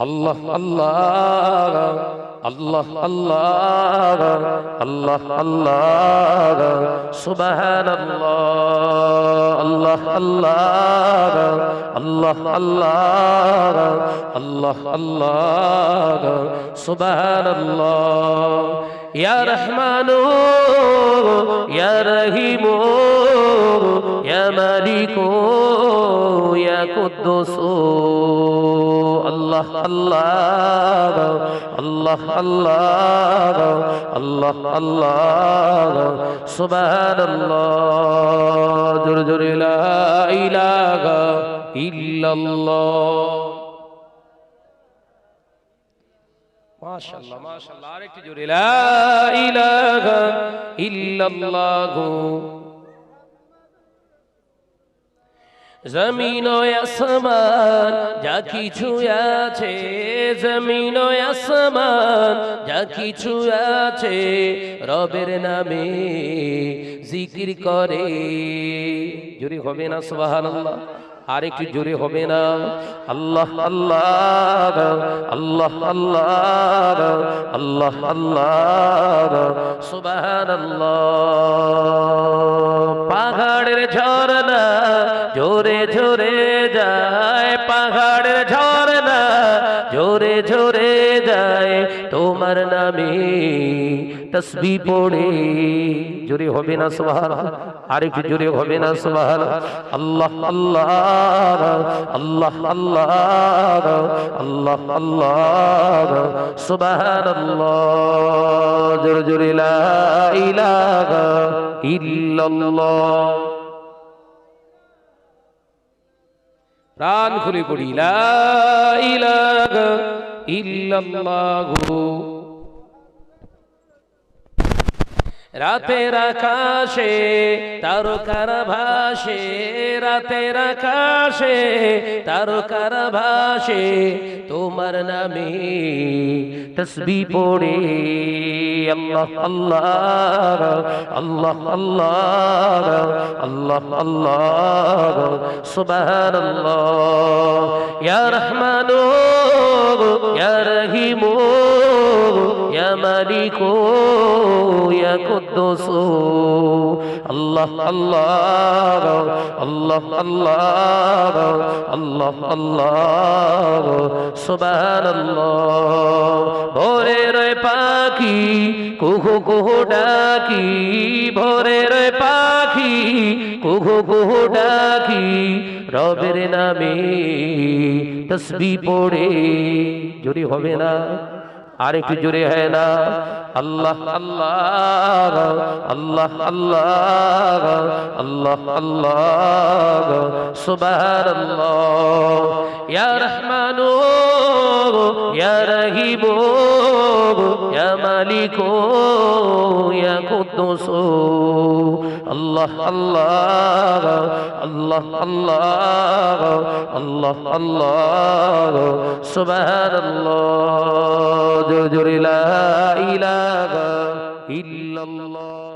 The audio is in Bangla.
আল্লাহ আল্লাহ আল্লাহ আল্লাহ আল্লাহ আল্লাহ সুবহানাল্লাহ আল্লাহ আল্লাহ আল্লাহ আল্লাহ আল্লাহ আল্লাহ সুবহানাল্লাহ ইয়া রহমানু ইয়া রহিমু ইয়া মালিকু ইয়া কুদ্দুসু আল্লাহ আল্লাহ আল্লাহ আল্লাহ আল্লাহ আল্লাহ সুবহানাল্লাহ জোরে জোরে লা ইলাহা ইল্লাল্লাহ মাশাআল্লাহ মাশাআল্লাহ আরেকটু জোরে লা ইলাহা ইল্লাল্লাহ জমিন আসমান, যা কিছু আছে জমিন আসমান, যা কিছু আছে, রবের নামে জিকির করে। জোরে হবে না, সুবহানাল্লাহ? আর একটু জোরে হবে না। আল্লাহ আল্লাহ আল্লাহ আল্লাহ আল্লাহ আল্লাহ, সুবহানাল্লাহ। জোরে যায় পাহাড়ের ঝরনা জোরে জোরে যায় তোমার নামে তসবি পড়ে। জোরে হবে না সুবহান আর একটু জোরে হবে না সুবহান আল্লাহ আল্লাহ আল্লাহ আল্লাহ আল্লাহ আল্লাহ, সুবহানাল্লাহ। জোরে জোরে লা ইল্লাল্লাহ। প্রাণ খুলে পড়ি ইল্লাল্লাহু রাতের আকাশে তারকার ভাসে রাতের আকাশে তারকার ভাসে, তোমার নামে তসবি পড়ে। আল্লাহ আল্লাহ আল্লাহ আল্লাহ আল্লাহ আল্লাহ ইয়া রহমানু রহিমু মালিকু ইয়া কুদ্দুস। আল্লাহ আল্লাহ আল্লাহ আল্লাহ আল্লাহ আল্লাহ। সুবহানাল্লাহ। ভোরের পাখি, কুহু কুহু ডাকি। ভোরের পাখি, কুহু কুহু ডাকি। রবের নামে তসবি পড়ে। জোরে হবে না আর একটু জোরে হয় না আল্লাহ আল্লাহ আল্লাহ আল্লাহ আল্লাহ আল্লাহ সুবহানাল্লাহ ইয়া রহমানু ইয়া রহিমু ইয়া মালিকু ইয়া কুদ্দুস আল্লাহ আল্লাহ আল্লাহ আল্লাহ আল্লাহ আল্লাহ সুবহানাল্লাহ জোরে জোরে লা ইলাহা ইল্লাল্লাহ।